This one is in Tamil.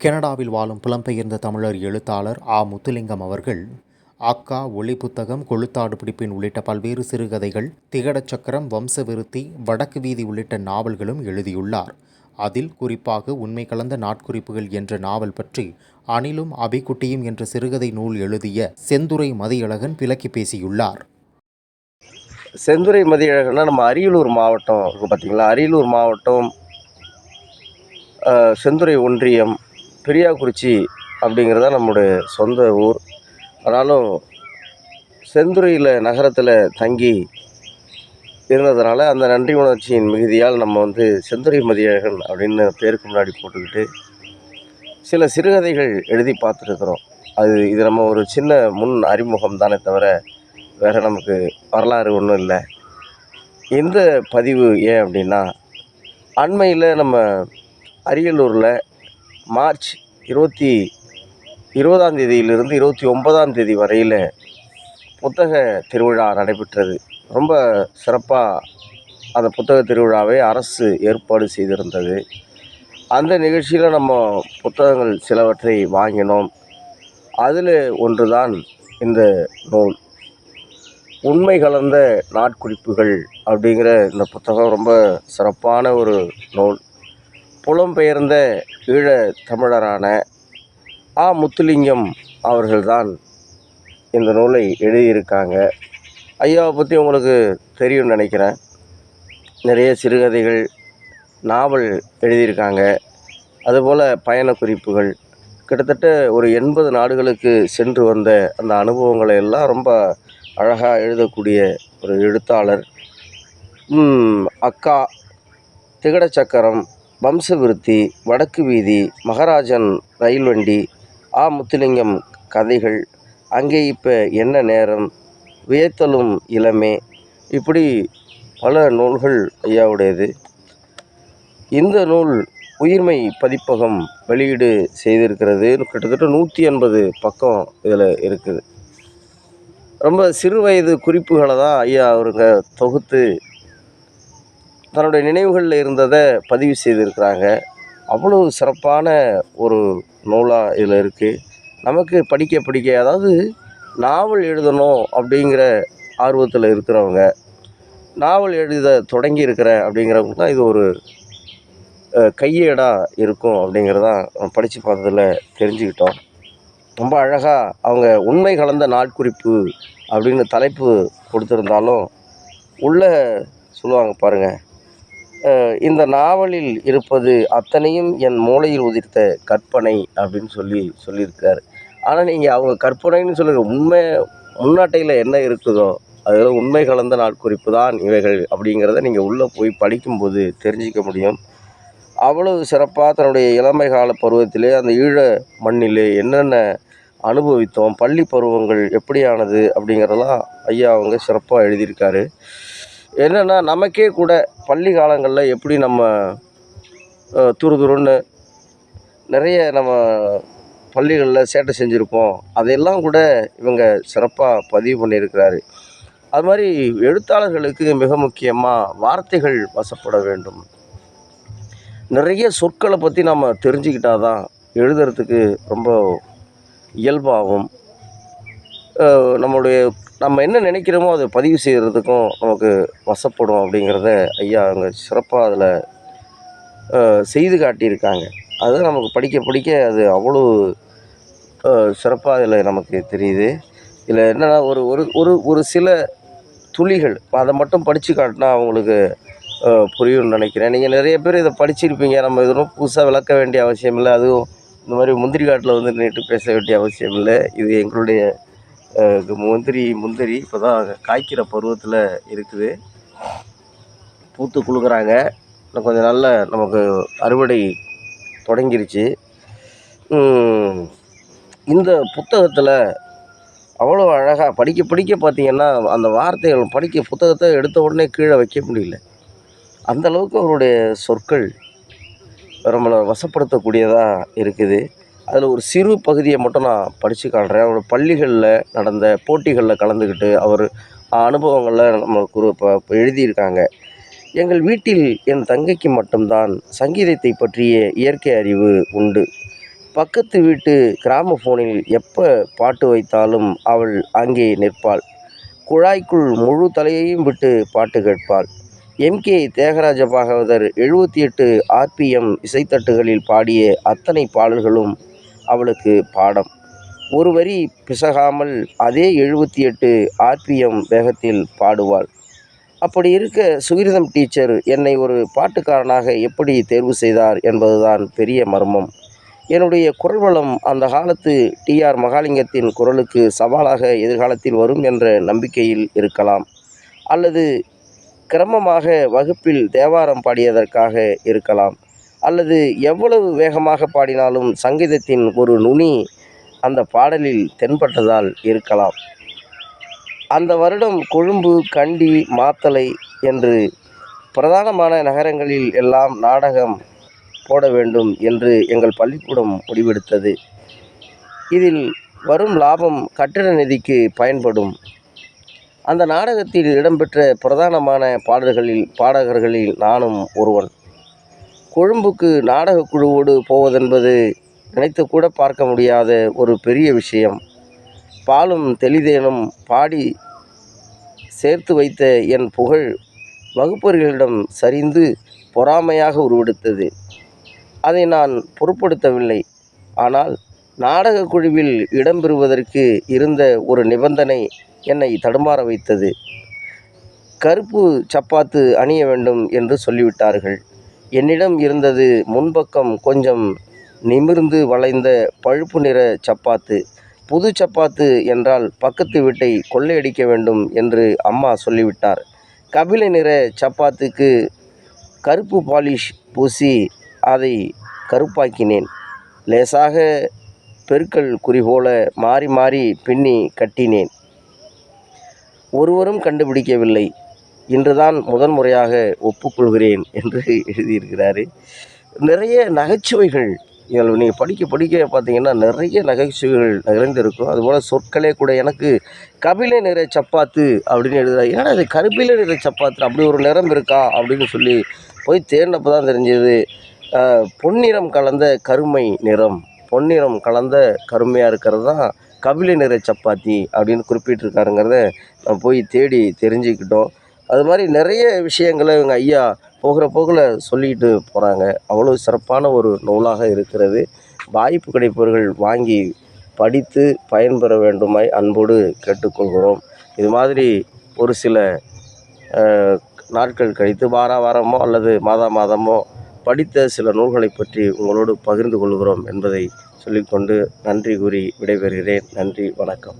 கனடாவில் வாழும் புலம்பெயர்ந்த தமிழர் எழுத்தாளர் ஆ. முத்துலிங்கம் அவர்கள் அக்கா ஒளி புத்தகம் கொளுத்தாடு பிடிப்பின் உள்ளிட்ட பல்வேறு சிறுகதைகள் திகடச் சக்கரம் வம்சவிருத்தி வடக்கு வீதி உள்ளிட்ட நாவல்களும் எழுதியுள்ளார். அதில் குறிப்பாக உண்மை கலந்த நாட்குறிப்புகள் என்ற நாவல் பற்றி அணிலும் அபிக்குட்டியும் என்ற சிறுகதை நூல் எழுதிய செந்துரை மதியழகன் விளக்கி பேசியுள்ளார். செந்துறை மதியழகன்னா நம்ம அரியலூர் மாவட்டம் இருக்குது பார்த்தீங்களா அரியலூர் மாவட்டம் செந்துரை செந்துறை ஒன்றியம் பெரியாக்குறிச்சி அப்படிங்கிறது தான் நம்முடைய சொந்த ஊர். ஆனாலும் செந்துறையில் நகரத்தில் தங்கி இருந்ததுனால அந்த நன்றி உணர்ச்சியின் மிகுதியால் நம்ம வந்து செந்துறை மதியழகன் அப்படின்னு பேருக்கு முன்னாடி போட்டுக்கிட்டு சில சிறுகதைகள் எழுதி பார்த்துருக்குறோம். அது இது நம்ம ஒரு சின்ன முன் அறிமுகம் தானே தவிர வேறு நமக்கு வரலாறு ஒன்றும் இல்லை. இந்த பதிவு ஏன் அப்படின்னா அண்மையில் நம்ம அரியலூரில் மார்ச் இருபத்தி இருபதாம் தேதியிலிருந்து இருபத்தி ஒன்பதாம் தேதி வரையில் புத்தக திருவிழா நடைபெற்றது. ரொம்ப சிறப்பாக அந்த புத்தக திருவிழாவை அரசு ஏற்பாடு செய்திருந்தது. அந்த நிகழ்ச்சியில் நம்ம புத்தகங்கள் சிலவற்றை வாங்கினோம். அதில் ஒன்று தான் இந்த நூல். உண்மை கலந்த நாட்குறிப்புகள் அப்படிங்கிற இந்த புத்தகம் ரொம்ப சிறப்பான ஒரு நூல். புலம்பெயர்ந்த ஈழ தமிழரான ஆ. முத்துலிங்கம் அவர்கள்தான் இந்த நூலை எழுதியிருக்காங்க. ஐயாவை பற்றி உங்களுக்கு தெரியும்னு நினைக்கிறேன். நிறைய சிறுகதைகள் நாவல் எழுதியிருக்காங்க. அதுபோல் பயண குறிப்புகள். கிட்டத்தட்ட ஒரு எண்பது நாடுகளுக்கு சென்று வந்த அந்த அனுபவங்களை எல்லாம் ரொம்ப அழகாக எழுதக்கூடிய ஒரு எழுத்தாளர். அக்கா திகட சக்கரம் வம்சவிருத்தி வடக்கு வீதி மகாராஜன் ரயில் வண்டி ஆ முத்துலிங்கம் கதைகள். அங்கே இப்போ என்ன நேரம்? வியத்தலும் இளமே. இப்படி பல நூல்கள் ஐயாவுடையது. இந்த நூல் உயிர்மை பதிப்பகம் வெளியீடு செய்திருக்கிறது கிட்டத்தட்ட நூற்றி எண்பது பக்கம் இதில் இருக்குது. ரொம்ப சிறு வயது குறிப்புகளை தான் ஐயா அவருங்க தொகுத்து தன்னுடைய நினைவுகளில் இருந்ததை பதிவு செய்திருக்கிறாங்க. அவ்வளோ சிறப்பான ஒரு நூலாக இதில் இருக்குது நமக்கு படிக்க படிக்க அதாவது நாவல் எழுதணும் அப்படிங்கிற ஆர்வத்தில் இருக்கிறவங்க நாவல் எழுத தொடங்கி இருக்கிறேன் அப்படிங்கிறவங்க தான் இது ஒரு கையேடாக இருக்கும் அப்படிங்கிறதான் படித்து பார்த்ததில் தெரிஞ்சுக்கிட்டோம். ரொம்ப அழகாக அவங்க உண்மை கலந்த நாட்குறிப்பு அப்படின்னு தலைப்பு கொடுத்துருந்தாலும் உள்ளே சொல்லுவாங்க பாருங்கள் இந்த நாவலில் இருப்பது அத்தனையும் என் மூளையில் உதிர்த்த கற்பனை அப்படின்னு சொல்லி சொல்லியிருக்காரு. ஆனால் நீங்கள் அவங்க கற்பனைன்னு சொல்லுற உண்மை முன்னாட்டையில் என்ன இருக்குதோ அதில் உண்மை கலந்த நாட்குறிப்பு தான் இவைகள் அப்படிங்கிறத நீங்கள் உள்ளே போய் படிக்கும்போது தெரிஞ்சிக்க முடியும். அவ்வளவு சிறப்பாக தன்னுடைய இளமை கால பருவத்திலே அந்த ஈழ மண்ணிலே என்னென்ன அனுபவித்தோம் பள்ளி பருவங்கள் எப்படியானது அப்படிங்கிறதெல்லாம் ஐயா அவங்க சிறப்பாக எழுதியிருக்காரு. என்னென்னா நமக்கே கூட பள்ளி காலங்களில் எப்படி நம்ம துருதுருன்னு துரு துருன்னு நிறைய நம்ம பள்ளிகளில் சேட்டை செஞ்சுருப்போம். அதையெல்லாம் கூட இவங்க சிறப்பாக பதிவு பண்ணியிருக்கிறாரு. அது மாதிரி எழுத்தாளர்களுக்கு மிக முக்கியமாக வார்த்தைகள் வசப்பட வேண்டும். நிறைய சொற்களை பற்றி நம்ம தெரிஞ்சுக்கிட்டால் தான் எழுதுறதுக்கு ரொம்ப இயல்பாகும். நம்மளுடைய நம்ம என்ன நினைக்கிறோமோ அதை பதிவு செய்கிறதுக்கும் நமக்கு வசப்படும் அப்படிங்கிறத ஐயா அவங்க சிறப்பாக அதில் செய்து காட்டியிருக்காங்க. அது நமக்கு படிக்க படிக்க அது அவ்வளோ சிறப்பாக அதில் நமக்கு தெரியுது. இதில் என்னென்னா ஒரு ஒரு ஒரு ஒரு சில துளிகள் அதை மட்டும் படித்து காட்டினா அவங்களுக்கு புரியும்னு நினைக்கிறேன். நீங்கள் நிறைய பேர் இதை படிச்சிருப்பீங்க. நம்ம எதுவும் புதுசாக விளக்க வேண்டிய அவசியம் இல்லை. அதுவும் இந்த மாதிரி முந்திரி காட்டில் வந்து நின்றுட்டு பேச வேண்டிய அவசியம் இல்லை. இது எங்களுடைய முந்திரி முந்திரி இப்போ தான் காய்க்கிற பருவத்தில் இருக்குது. பூத்து குழுக்கிறாங்க இன்னும் கொஞ்சம் நல்ல நமக்கு அறுவடை தொடங்கிருச்சு. இந்த புத்தகத்தில் அவ்வளோ அழகாக படிக்க படிக்க பார்த்தீங்கன்னா அந்த வார்த்தைகள் படிக்க புத்தகத்தை எடுத்த உடனே கீழே வைக்க முடியல. அந்தளவுக்கு அவருடைய சொற்கள் நம்மளை வசப்படுத்தக்கூடியதாக இருக்குது. அதில் ஒரு சிறு பகுதியை மட்டும் நான் படித்து காட்டுறேன். அவர் பள்ளிகளில் நடந்த போட்டிகளில் கலந்துக்கிட்டு அவர் அனுபவங்களில் நம்ம குரு இப்போ எழுதியிருக்காங்க. எங்கள் வீட்டில் என் தங்கைக்கு மட்டும்தான் சங்கீதத்தை பற்றிய இயற்கை அறிவு உண்டு. பக்கத்து வீட்டு கிராம ஃபோனில் எப்போ பாட்டு வைத்தாலும் அவள் அங்கே நிற்பாள். குழாய்க்குள் முழு தலையையும் விட்டு பாட்டு கேட்பாள். எம்கே தியாகராஜ பாகவதர் எழுபத்தி எட்டு ஆர்பிஎம் இசைத்தட்டுகளில் பாடிய அத்தனை பாடல்களும் அவளுக்கு பாடம். ஒரு வரி பிசகாமல் அதே எழுபத்தி எட்டு ஆர்பிஎம் வேகத்தில் பாடுவாள். அப்படி இருக்க சுகிரிதம் டீச்சர் என்னை ஒரு பாட்டுக்காரனாக எப்படி தேர்வு செய்தார் என்பதுதான் பெரிய மர்மம். என்னுடைய குரல் வளம் அந்த காலத்து டிஆர் மகாலிங்கத்தின் குரலுக்கு சவாலாக எதிர்காலத்தில் வரும் என்ற நம்பிக்கையில் இருக்கலாம். அல்லது கிரமமாக வகுப்பில் தேவாரம் பாடியதற்காக இருக்கலாம். அல்லது எவ்வளவு வேகமாக பாடினாலும் சங்கீதத்தின் ஒரு நுனி அந்த பாடலில் தென்பட்டதால் இருக்கலாம். அந்த வருடம் கொழும்பு கண்டி மாத்தளை என்று பிரதானமான நகரங்களில் எல்லாம் நாடகம் போட வேண்டும் என்று எங்கள் பள்ளிக்கூடம் முடிவெடுத்தது. இதில் வரும் லாபம் கட்டிட நிதிக்கு பயன்படும். அந்த நாடகத்தில் இடம்பெற்ற பிரதானமான பாடல்களில் பாடகர்களில் நானும் ஒருவன் கொழும்புக்கு நாடகக் குழுவோடு போவதென்பது நினைத்து கூட பார்க்க முடியாத ஒரு பெரிய விஷயம். பாலும் தெளிதேனும் பாடி சேர்த்து வைத்த என் புகழ் வகுப்பர்களிடம் சரிந்து பொறாமையாக உருவெடுத்தது. அதை நான் பொருட்படுத்தவில்லை. ஆனால் நாடகக் குழுவில் இடம்பெறுவதற்கு இருந்த ஒரு நிபந்தனை என்னை தடுமாற வைத்தது. கருப்பு சப்பாத்து அணிய வேண்டும் என்று சொல்லிவிட்டார்கள். என்னிடம் இருந்தது முன்பக்கம் கொஞ்சம் நிமிர்ந்து வளைந்த பழுப்பு நிற சப்பாத்து. புது சப்பாத்து என்றால் பக்கத்து வீட்டை கொள்ளையடிக்க வேண்டும் என்று அம்மா சொல்லிவிட்டார். கபில நிற சப்பாத்துக்கு கருப்பு பாலிஷ் பூசி அதை கருப்பாக்கினேன். லேசாக பெருக்கல் குறி போல மாறி மாறி பின்னி கட்டினேன். ஒருவரும் கண்டுபிடிக்கவில்லை. இன்றுதான் முதன் முறையாக ஒப்புக்கொள்கிறேன் என்று எழுதியிருக்கிறாரு. நிறைய நகைச்சுவைகள் இதில் நீங்கள் படிக்க படிக்க பார்த்தீங்கன்னா நிறைய நகைச்சுவைகள் நிறைந்திருக்கும். அதுபோல் சொற்களே கூட எனக்கு கபில நிற சப்பாத்து அப்படின்னு எழுதுறாரு. ஏன்னா அது கருப்பில நிற சப்பாத்து அப்படி ஒரு நிறம் இருக்கா அப்படின்னு சொல்லி போய் தேடினப்போ தான் தெரிஞ்சது பொன்னிறம் கலந்த கருமை நிறம். பொன்னிறம் கலந்த கருமையாக இருக்கிறது தான் கபில நிற சப்பாத்தி அப்படின்னு குறிப்பிட்டிருக்காருங்கிறத நான் போய் தேடி தெரிஞ்சுக்கிட்டோம். அது மாதிரி நிறைய விஷயங்களை இவங்க ஐயா போகிற போக்கில் சொல்லிக்கிட்டு போகிறாங்க அவ்வளோ சிறப்பான ஒரு நூலாக இருக்கிறது. வாய்ப்பு கிடைப்பவர்கள் வாங்கி படித்து பயன்பெற வேண்டுமாய் அன்போடு கேட்டுக்கொள்கிறோம். இது மாதிரி ஒரு சில நாட்கள் கழித்து வார வாரமோ அல்லது மாதா மாதமோ படித்த சில நூல்களை பற்றி உங்களோடு பகிர்ந்து கொள்கிறோம் என்பதை சொல்லிக்கொண்டு நன்றி கூறி விடைபெறுகிறேன். நன்றி வணக்கம்.